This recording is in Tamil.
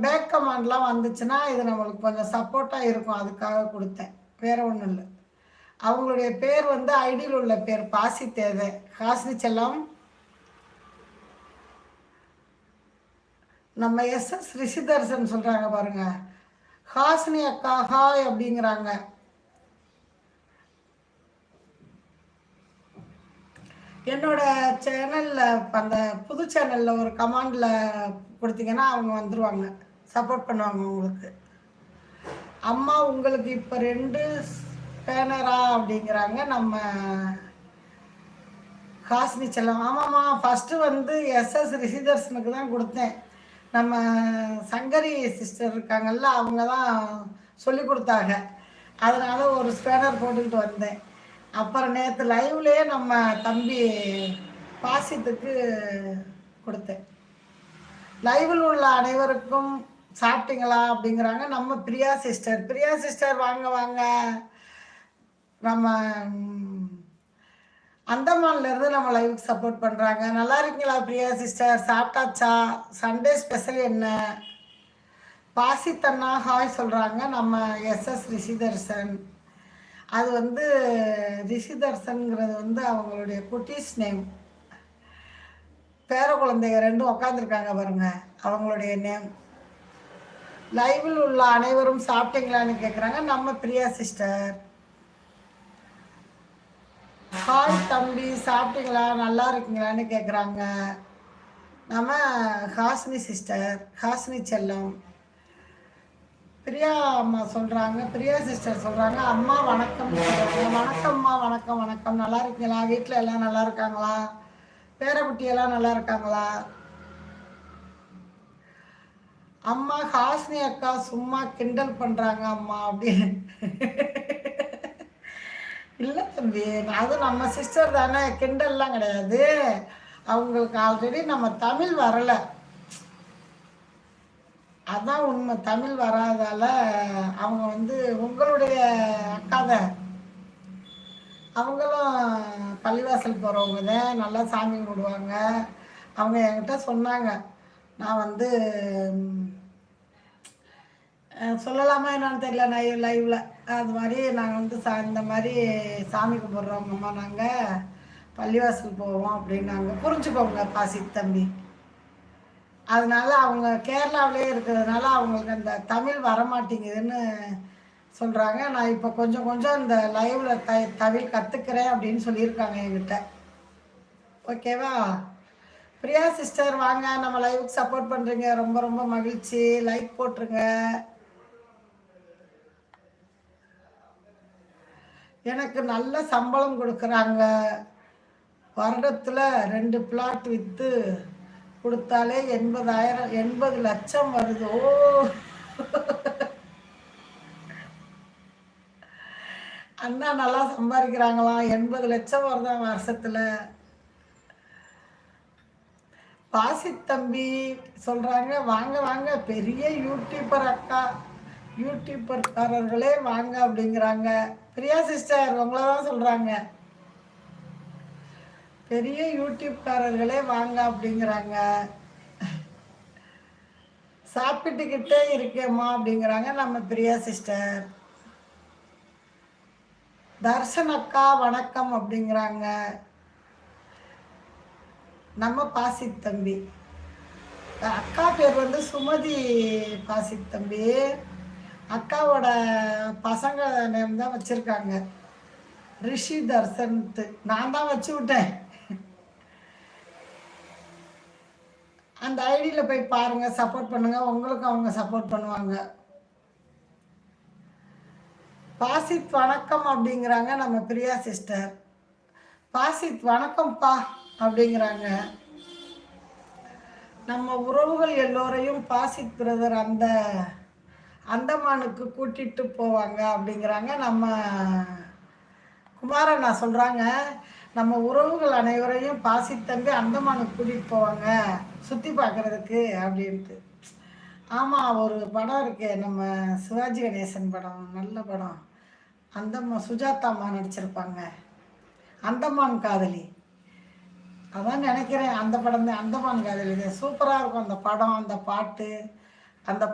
பேக் கமாண்ட்லாம் வந்துச்சுன்னா இது நம்மளுக்கு கொஞ்சம் சப்போர்ட்டாக இருக்கும். அதுக்காக கொடுத்தேன். வேற ஒன்றும் இல்லை. அவங்களுடைய பேர் வந்து ஐடியில் உள்ள பேர் பாசி தேவை. ஹாசினி செல்லம். நம்ம எஸ்எஸ் ரிஷிதர்சன் சொல்கிறாங்க பாருங்க. ஹாசினி அக்கா ஹாய் அப்படிங்கிறாங்க. என்னோட சேனலில் அந்த புது சேனலில் ஒரு கமாண்டில் கொடுத்தீங்கன்னா அவங்க வந்துடுவாங்க சப்போர்ட் பண்ணுவாங்க உங்களுக்கு. அம்மா உங்களுக்கு இப்போ ரெண்டு பேனரா அப்படிங்கிறாங்க. நம்ம காசினி செல்லம். ஆமாம்மா ஃபஸ்ட்டு வந்து எஸ்எஸ் ரிஷிதர்சனுக்கு தான் கொடுத்தேன். நம்ம சங்கரி சிஸ்டர் இருக்காங்கல்ல அவங்க தான் சொல்லி கொடுத்தாங்க. அதனால் ஒரு ஸ்பேனர் போட்டுக்கிட்டு வந்தேன். அப்புறம் நேற்று லைவ்லேயே நம்ம தம்பி பாசித்துக்கு கொடுத்தேன். லைவில் உள்ள அனைவருக்கும் சாப்பிட்டீங்களா அப்படிங்கிறாங்க. நம்ம பிரியா சிஸ்டர். பிரியா சிஸ்டர் வாங்க வாங்க. நம்ம ம், அந்தமான்ல இருந்து நம்ம லைவுக்கு சப்போர்ட் பண்ணுறாங்க நல்லா இருக்கீங்களா பிரியா சிஸ்டர்? சாப்பிட்டாச்சா? சண்டே ஸ்பெஷல் என்ன? பாசித்தண்ணா ஹாய் சொல்கிறாங்க நம்ம எஸ்எஸ் ரிஷிதர்சன். அது வந்து ரிஷிதர்சன்ங்கிறது வந்து அவங்களுடைய குட்டீஸ் நேம். பேர குழந்தைங்க ரெண்டும் உக்காந்துருக்காங்க பாருங்க. அவங்களுடைய நேம். லைவில் உள்ள அனைவரும் சாப்பிட்டீங்களான்னு கேட்குறாங்க நம்ம பிரியா சிஸ்டர் ஹாய் தம்பி சாப்பிட்டீங்களா? நல்லா இருக்கீங்களான்னு கேட்குறாங்க நம்ம ஹாசினி சிஸ்டர் ஹாசினி செல்லம். பிரியா அம்மா சொல்கிறாங்க பிரியா சிஸ்டர் சொல்கிறாங்க அம்மா வணக்கம். வணக்கம்மா வணக்கம் வணக்கம். நல்லா இருக்கீங்களா? வீட்டில் எல்லாம் நல்லா இருக்காங்களா? பேரக்குட்டியெல்லாம் நல்லா இருக்காங்களா? அம்மா ஹாசினி அக்கா சும்மா கிண்டல் பண்ணுறாங்க அம்மா அப்படின்னு இல்லை தம்பி அது நம்ம சிஸ்டர் தானே கிண்டல்லாம் கிடையாது. அவங்களுக்கு ஆல்ரெடி நம்ம தமிழ் வரலை. அதான் உண்மை தமிழ் வராதால அவங்க வந்து உங்களுடைய அக்காத அவங்களும் பள்ளிவாசல் போகிறவங்க தான் நல்லா சாமி கும்பிடுவாங்க. அவங்க என்கிட்ட சொன்னாங்க நான் வந்து சொல்லலாமா என்னன்னு தெரியல லைவ் லைவில் அது மாதிரி நாங்கள் வந்து சா இந்த மாதிரி சாமி கும்பிட்றவங்கம்மா நாங்கள் பள்ளிவாசல் போவோம் அப்படின்னாங்க. புரிஞ்சுக்கோங்க பாசி தம்பி. அதனால அவங்க கேரளாவிலே இருக்கிறதுனால அவங்களுக்கு அந்த தமிழ் வரமாட்டேங்குதுன்னு சொல்கிறாங்க நான் இப்போ கொஞ்சம் கொஞ்சம் இந்த லைவில் த தமிழ் கற்றுக்கிறேன் அப்படின்னு சொல்லியிருக்காங்க என்கிட்ட. ஓகேவா? பிரியா சிஸ்டர் வாங்க. நம்ம லைவுக்கு சப்போர்ட் பண்ணுறீங்க ரொம்ப ரொம்ப மகிழ்ச்சி. லைக் போட்டுருங்க. எனக்கு நல்ல சம்பளம் கொடுக்குறாங்க. வருடத்தில் ரெண்டு பிளாட் விற்று கொடுத்தாலே எண்பதாயிரம் எண்பது லட்சம் வருது? ஓ அண்ணா நல்லா சம்பாதிக்கிறாங்களாம். எண்பது லட்சம் வருதான் வருஷத்தில்? பாசி தம்பி சொல்கிறாங்க வாங்க வாங்க பெரிய யூடியூபர் அக்கா. யூடியூபர்காரர்களே வாங்க அப்படிங்கிறாங்க. பிரியா சிஸ்டர் உங்களை தான் சொல்றாங்க. பெரிய யூடியூப்காரர்களே வாங்க அப்படிங்கிறாங்க. சாப்பிட்டுக்கிட்டே இருக்கேம்மா அப்படிங்கிறாங்க நம்ம பிரியா சிஸ்டர். தர்ஷன் அக்கா வணக்கம் அப்படிங்கிறாங்க. நம்ம பாசித் தம்பி. அக்கா பேர் வந்து சுமதி பாசித் தம்பி. அக்காவோட பசங்க நேம் தான் வச்சுருக்காங்க. ரிஷி தர்சன்ட்டு. நான் தான் வச்சு விட்டேன். அந்த ஐடியில் போய் பாருங்கள் சப்போர்ட் பண்ணுங்கள் உங்களுக்கு அவங்க சப்போர்ட் பண்ணுவாங்க. பாசித் வணக்கம் அப்படிங்கிறாங்க நம்ம பிரியா சிஸ்டர் பாசித் வணக்கம்ப்பா அப்படிங்கிறாங்க. நம்ம உறவுகள் எல்லோரையும் பாசித் பிரதர் அந்த அந்தமானுக்கு கூட்டிட்டு போவாங்க அப்படிங்கிறாங்க. நம்ம குமாரண்ணா சொல்கிறாங்க நம்ம உறவுகள் அனைவரையும் பாசித் தம்பி அந்தமானுக்கு கூட்டிகிட்டு போவாங்க சுற்றி பார்க்குறதுக்கு அப்படின்ட்டு. ஆமாம் ஒரு படம் இருக்கே நம்ம சிவாஜி கணேசன் படம் நல்ல படம். அந்தம்மா சுஜாதா அம்மா நடிச்சிருப்பாங்க. அந்தமான் காதலி. அதான் நினைக்கிறேன் அந்த படம் தான் அந்தமான் காதலி சூப்பராக இருக்கும் அந்த படம் அந்த பாட்டு அந்த